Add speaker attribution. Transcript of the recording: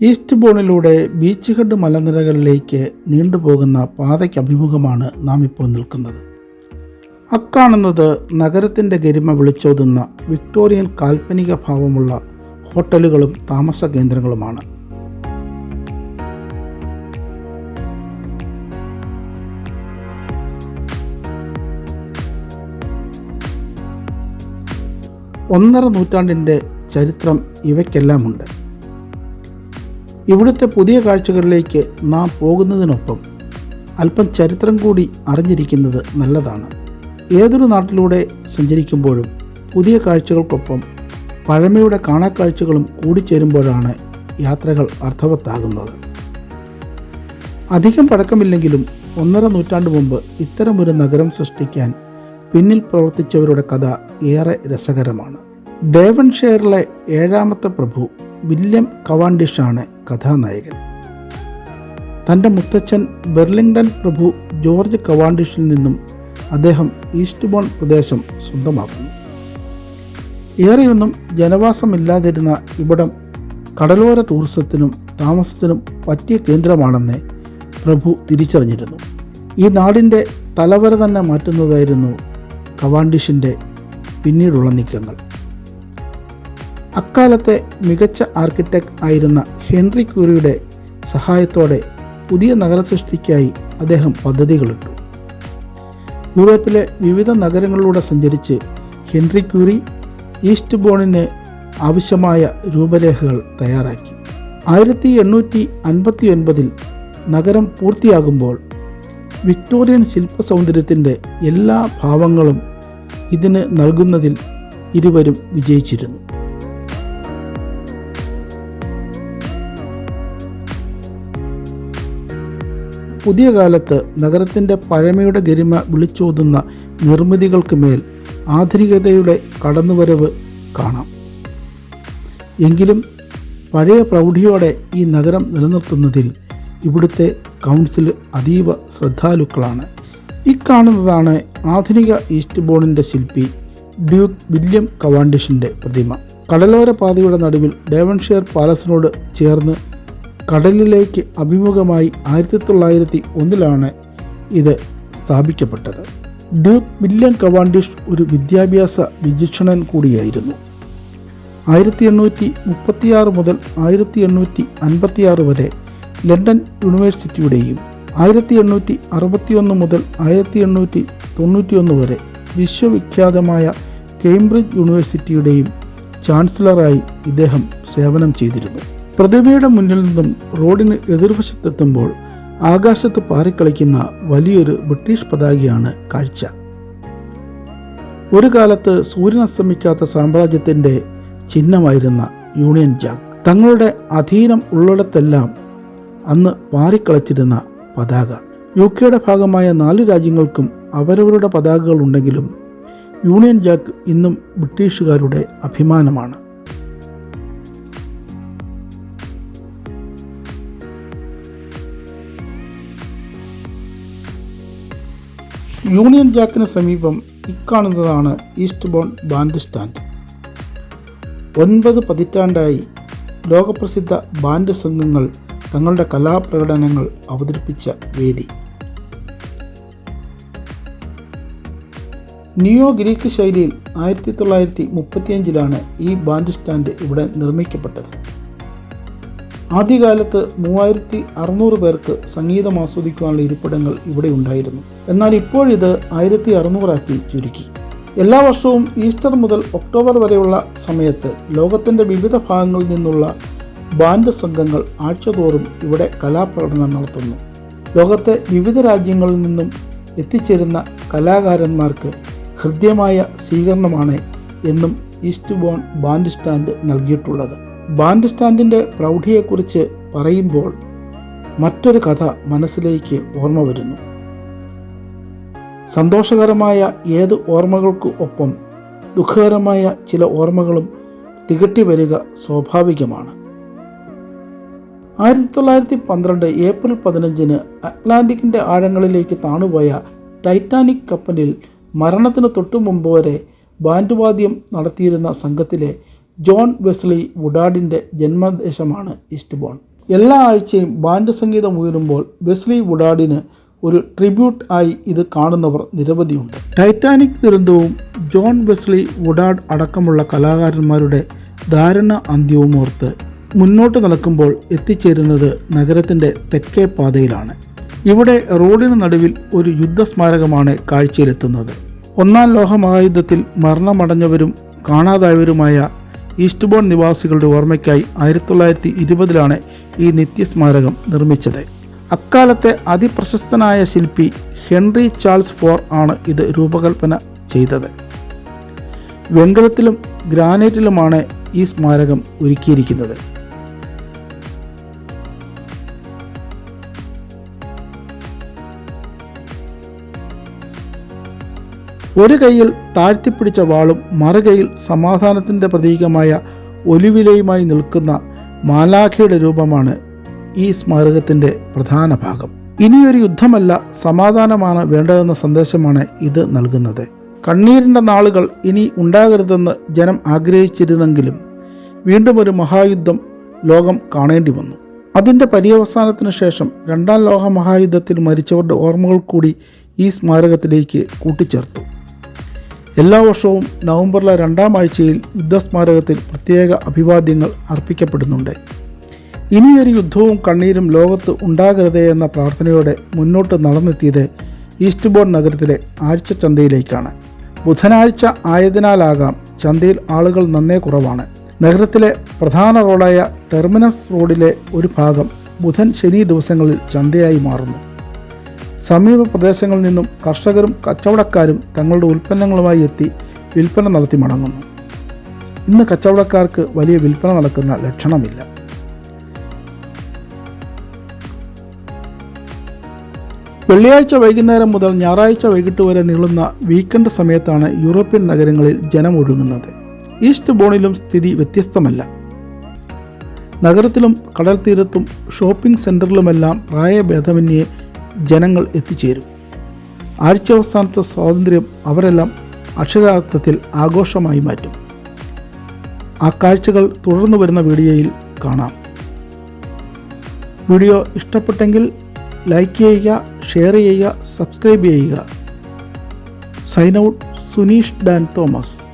Speaker 1: East ബോണിലൂടെ beach Head മലനിരകളിലേക്ക് നീണ്ടുപോകുന്ന പാതയ്ക്ക് അഭിമുഖമാണ് നാം ഇപ്പോൾ നിൽക്കുന്നത്. അക്കാണുന്നത് നഗരത്തിന്റെ ഗരിമ വിളിച്ചോതുന്ന വിക്ടോറിയൻ കാൽപ്പനിക ഭാവമുള്ള ഹോട്ടലുകളും താമസ കേന്ദ്രങ്ങളുമാണ്. ഒന്നര നൂറ്റാണ്ടിന്റെ ചരിത്രം ഇവയ്ക്കെല്ലാമുണ്ട്. ഇവിടുത്തെ പുതിയ കാഴ്ചകളിലേക്ക് നാം പോകുന്നതിനൊപ്പം അല്പം ചരിത്രം കൂടി അറിഞ്ഞിരിക്കുന്നത് നല്ലതാണ്. ഏതൊരു നാട്ടിലൂടെ സഞ്ചരിക്കുമ്പോഴും പുതിയ കാഴ്ചകൾക്കൊപ്പം പഴമയുടെ കാണാക്കാഴ്ചകളും കൂടിച്ചേരുമ്പോഴാണ് യാത്രകൾ അർത്ഥവത്താകുന്നത്. അധികം പഴക്കമില്ലെങ്കിലും ഒന്നര നൂറ്റാണ്ട് മുമ്പ് ഇത്തരമൊരു നഗരം സൃഷ്ടിക്കാൻ പിന്നിൽ പ്രവർത്തിച്ചവരുടെ കഥ ഏറെ രസകരമാണ്. ഡേവൻഷെയറിലെ ഏഴാമത്തെ പ്രഭു വില്യം കവാൻഡിഷാണ് കഥാനായകൻ. തന്റെ മുത്തച്ഛൻ ബെർലിംഗ്ടൺ പ്രഭു ജോർജ് കവാൻഡിഷിൽ നിന്നും അദ്ദേഹം ഈസ്റ്റ് ബോൺ പ്രദേശം സ്വന്തമാക്കുന്നു. ഏറെയൊന്നും ജനവാസമില്ലാതിരുന്ന ഇവിടം കടലോര ടൂറിസത്തിനും താമസത്തിനും പറ്റിയ കേന്ദ്രമാണെന്ന് പ്രഭു തിരിച്ചറിഞ്ഞിരുന്നു. ഈ നാടിന്റെ തലവര തന്നെ മാറ്റുന്നതായിരുന്നു കവാൻഡിഷിന്റെ പിന്നീടുള്ള നീക്കങ്ങൾ. അക്കാലത്തെ മികച്ച ആർക്കിടെക്ട് ആയിരുന്ന ഹെൻറി ക്യൂറിയുടെ സഹായത്തോടെ പുതിയ നഗര സൃഷ്ടിക്കായി അദ്ദേഹം പദ്ധതികളിട്ടു. യൂറോപ്പിലെ വിവിധ നഗരങ്ങളിലൂടെ സഞ്ചരിച്ച് ഹെൻറി ക്യൂറി ഈസ്റ്റ് ബോണിന് ആവശ്യമായ രൂപരേഖകൾ തയ്യാറാക്കി. ആയിരത്തി എണ്ണൂറ്റി അൻപത്തി ഒൻപതിൽ നഗരം പൂർത്തിയാകുമ്പോൾ വിക്ടോറിയൻ ശില്പ സൗന്ദര്യത്തിന്റെ എല്ലാ ഭാവങ്ങളും ഇതിന് നൽകുന്നതിൽ ഇരുവരും വിജയിച്ചിരുന്നു. പുതിയ കാലത്ത് നഗരത്തിന്റെ പഴമയുടെ ഗരിമ വിളിച്ചോതുന്ന നിർമ്മിതികൾക്ക് മേൽ ആധുനികതയുടെ കടന്നുവരവ് കാണാം. എങ്കിലും പഴയ പ്രൗഢിയോടെ ഈ നഗരം നിലനിർത്തുന്നതിൽ ഇവിടുത്തെ കൗൺസിൽ അതീവ ശ്രദ്ധാലുക്കളാണ്. ഇക്കാണുന്നതാണ് ആധുനിക ഈസ്റ്റ് ബോണിന്റെ ശില്പി ഡ്യൂക്ക് വില്യം കവാൻഡിഷിന്റെ പ്രതിമ. കടലോര പാതയുടെ നടുവിൽ ഡേവൻഷെയർ പാലസിനോട് ചേർന്ന് കടലിലേക്ക് അഭിമുഖമായി ആയിരത്തി തൊള്ളായിരത്തി ഒന്നിലാണ് ഇത് സ്ഥാപിക്കപ്പെട്ടത്. ഡ്യൂക്ക് വില്യം കവാൻഡിഷ് ഒരു വിദ്യാഭ്യാസ വിചക്ഷണൻ കൂടിയായിരുന്നു. ആയിരത്തി എണ്ണൂറ്റി മുപ്പത്തിയാറ് മുതൽ ആയിരത്തി എണ്ണൂറ്റി അൻപത്തിയാറ് വരെ ലണ്ടൻ യൂണിവേഴ്സിറ്റിയുടെയും ആയിരത്തി എണ്ണൂറ്റി അറുപത്തിയൊന്ന് മുതൽ ആയിരത്തി എണ്ണൂറ്റി തൊണ്ണൂറ്റിയൊന്ന് വരെ വിശ്വവിഖ്യാതമായ കേംബ്രിഡ്ജ് യൂണിവേഴ്സിറ്റിയുടെയും ചാൻസലറായി ഇദ്ദേഹം സേവനം ചെയ്തിരുന്നു. പ്രതിമയുടെ മുന്നിൽ നിന്നും റോഡിന് എതിർവശത്തെത്തുമ്പോൾ ആകാശത്ത് പാറിക്കളിക്കുന്ന വലിയൊരു ബ്രിട്ടീഷ് പതാകയാണ് കാഴ്ച. ഒരു കാലത്ത് സൂര്യൻ അസ്തമിക്കാത്ത സാമ്രാജ്യത്തിന്റെ ചിഹ്നമായിരുന്ന യൂണിയൻ ജാക്ക് തങ്ങളുടെ അധീനം ഉള്ളിടത്തെല്ലാം അന്ന് പാറിക്കളിച്ചിരുന്ന പതാക. യു കെയുടെ ഭാഗമായ നാല് രാജ്യങ്ങൾക്കും അവരവരുടെ പതാകകൾ ഉണ്ടെങ്കിലും യൂണിയൻ ജാക്ക് ഇന്നും ബ്രിട്ടീഷുകാരുടെ അഭിമാനമാണ്. യൂണിയൻ ജാക്കിന് സമീപം ഇക്കാണുന്നതാണ് ഈസ്റ്റ് ബോൺ ബാൻഡ് സ്റ്റാൻഡ്. ഒൻപത് പതിറ്റാണ്ടായി ലോകപ്രസിദ്ധ ബാൻഡ് സംഘങ്ങൾ തങ്ങളുടെ കലാപ്രകടനങ്ങൾ അവതരിപ്പിച്ച വേദി. നിയോ ഗ്രീക്ക് ശൈലിയിൽ ആയിരത്തി തൊള്ളായിരത്തി മുപ്പത്തിയഞ്ചിലാണ് ഈ ബാൻഡ് സ്റ്റാൻഡ് ഇവിടെ നിർമ്മിക്കപ്പെട്ടത്. ആദ്യകാലത്ത് മൂവായിരത്തി അറുന്നൂറ് പേർക്ക് സംഗീതം ആസ്വദിക്കാനുള്ള ഇരിപ്പിടങ്ങൾ ഇവിടെ ഉണ്ടായിരുന്നു. എന്നാൽ ഇപ്പോഴിത് ആയിരത്തി അറുന്നൂറാക്കി ചുരുക്കി. എല്ലാ വർഷവും ഈസ്റ്റർ മുതൽ ഒക്ടോബർ വരെയുള്ള സമയത്ത് ലോകത്തിന്റെ വിവിധ ഭാഗങ്ങളിൽ നിന്നുള്ള ബാൻഡ് സംഘങ്ങൾ ആഴ്ചതോറും ഇവിടെ കലാപ്രകടനം നടത്തുന്നു. ലോകത്തെ വിവിധ രാജ്യങ്ങളിൽ നിന്നും എത്തിച്ചേരുന്ന കലാകാരന്മാർക്ക് ഹൃദ്യമായ സ്വീകരണമാണ് എന്നും ഈസ്റ്റ് ബോൺ ബാൻഡ് സ്റ്റാൻഡ് നൽകിയിട്ടുള്ളത്. ബാൻഡ് സ്റ്റാൻഡിന്റെ പ്രൗഢിയെക്കുറിച്ച് പറയുമ്പോൾ മറ്റൊരു കഥ മനസ്സിലേക്ക് ഓർമ്മ വരുന്നു. സന്തോഷകരമായ ഏത് ഓർമ്മകൾക്ക് ഒപ്പം ദുഃഖകരമായ ചില ഓർമ്മകളും തികട്ടി വരിക സ്വാഭാവികമാണ്. ആയിരത്തി തൊള്ളായിരത്തി പന്ത്രണ്ട് ഏപ്രിൽ പതിനഞ്ചിന് അറ്റ്ലാന്റിക്കിന്റെ ആഴങ്ങളിലേക്ക് താണുപോയ ടൈറ്റാനിക് കപ്പലിൽ മരണത്തിന് തൊട്ടു മുമ്പ് വരെ ബാൻഡ് വാദ്യം നടത്തിയിരുന്ന സംഘത്തിലെ ജോൺ വെസ്ലി വുഡാഡിന്റെ ജന്മദേശമാണ് ഈസ്റ്റ് ബോൺ എല്ലാ ആഴ്ചയും ബാൻഡ് സംഗീതം ഉയരുമ്പോൾ വെസ്ലി വുഡാഡിന് ഒരു ട്രിബ്യൂട്ട് ആയി ഇത് കാണുന്നവർ നിരവധിയുണ്ട്. ടൈറ്റാനിക് ദുരന്തവും ജോൺ വെസ്ലി വുഡാഡ് അടക്കമുള്ള കലാകാരന്മാരുടെ ദാരുണ അന്ത്യവും ഓർത്ത് മുന്നോട്ട് നടക്കുമ്പോൾ എത്തിച്ചേരുന്നത് നഗരത്തിന്റെ തെക്കേ പാതയിലാണ്. ഇവിടെ റോഡിന് നടുവിൽ ഒരു യുദ്ധസ്മാരകമാണ് കാഴ്ചയിലെത്തുന്നത്. ഒന്നാം ലോകമഹായുദ്ധത്തിൽ മരണമടഞ്ഞവരും കാണാതായവരുമായ ഈസ്റ്റ് ബോൺ നിവാസികളുടെ ഓർമ്മയ്ക്കായി ആയിരത്തി തൊള്ളായിരത്തി ഇരുപതിലാണ് ഈ നിത്യസ്മാരകം നിർമ്മിച്ചത്. അക്കാലത്തെ അതിപ്രശസ്തനായ ശില്പി ഹെൻറി ചാൾസ് ഫോർ ആണ് ഇത് രൂപകൽപ്പന ചെയ്തത്. വെങ്കലത്തിലും ഗ്രാനൈറ്റിലുമാണ് ഈ സ്മാരകം ഒരുക്കിയിരിക്കുന്നത്. ഒരു കൈയിൽ താഴ്ത്തിപ്പിടിച്ച വാളും മറുകൈയിൽ സമാധാനത്തിന്റെ പ്രതീകമായ ഒലിവിലയുമായി നിൽക്കുന്ന മാലാഖയുടെ രൂപമാണ് ഈ സ്മാരകത്തിന്റെ പ്രധാന ഭാഗം. ഇനിയൊരു യുദ്ധമല്ല സമാധാനമാണ് വേണ്ടതെന്ന സന്ദേശമാണ് ഇത് നൽകുന്നത്. കണ്ണീരിന്റെ നാളുകൾ ഇനി ഉണ്ടാകരുതെന്ന് ജനം ആഗ്രഹിച്ചിരുന്നെങ്കിലും വീണ്ടും ഒരു മഹായുദ്ധം ലോകം കാണേണ്ടി വന്നു. അതിന്റെ പര്യവസാനത്തിനു ശേഷം രണ്ടാം ലോക മഹായുദ്ധത്തിൽ മരിച്ചവരുടെ ഓർമ്മകൾ കൂടി ഈ സ്മാരകത്തിലേക്ക് കൂട്ടിച്ചേർത്തു. എല്ലാ വർഷവും നവംബറിലെ രണ്ടാം ആഴ്ചയിൽ യുദ്ധസ്മാരകത്തിൽ പ്രത്യേക അഭിവാദ്യങ്ങൾ അർപ്പിക്കപ്പെടുന്നുണ്ട്. ഇനിയൊരു യുദ്ധവും കണ്ണീരും ലോകത്ത് ഉണ്ടാകരുതേ എന്ന പ്രാർത്ഥനയോടെ മുന്നോട്ട് നടന്നെത്തിയത് ഈസ്റ്റ് ബോൺ നഗരത്തിലെ ആഴ്ച ചന്തയിലേക്കാണ് ബുധനാഴ്ച ആയതിനാലാകാം ചന്തയിൽ ആളുകൾ നന്നേ കുറവാണ്. നഗരത്തിലെ പ്രധാന റോഡായ ടെർമിനസ് റോഡിലെ ഒരു ഭാഗം ബുധൻ ശനി ദിവസങ്ങളിൽ ചന്തയായി മാറുന്നു. സമീപ പ്രദേശങ്ങളിൽ നിന്നും കർഷകരും കച്ചവടക്കാരും തങ്ങളുടെ ഉൽപ്പന്നങ്ങളുമായി എത്തി വിൽപ്പന നടത്തി മടങ്ങുന്നു. ഇന്ന് കച്ചവടക്കാർക്ക് വലിയ വിൽപ്പന നടക്കുന്ന ലക്ഷണമില്ല. വെള്ളിയാഴ്ച വൈകുന്നേരം മുതൽ ഞായറാഴ്ച വൈകിട്ട് വരെ നീളുന്ന വീക്കെൻഡ് സമയത്താണ് യൂറോപ്യൻ നഗരങ്ങളിൽ ജനം ഒഴുകുന്നത്. ഈസ്റ്റ് ബോണിലും സ്ഥിതി വ്യത്യസ്തമല്ല. നഗരത്തിലും കടൽ തീരത്തും ഷോപ്പിംഗ് സെന്ററിലുമെല്ലാം പ്രായഭേദമന്യേ ജനങ്ങൾ എത്തിച്ചേരും. ആഴ്ചവസാനത്തെ സ്വാതന്ത്ര്യം അവരെല്ലാം അക്ഷരാർത്ഥത്തിൽ ആഘോഷമായി മാറ്റും. ആ കാഴ്ചകൾ തുടർന്നു വരുന്ന വീഡിയോയിൽ കാണാം. വീഡിയോ ഇഷ്ടപ്പെട്ടെങ്കിൽ ലൈക്ക് ചെയ്യുക ഷെയർ ചെയ്യുക സബ്സ്ക്രൈബ് ചെയ്യുക. Sign out Suneesh Dan Thomas.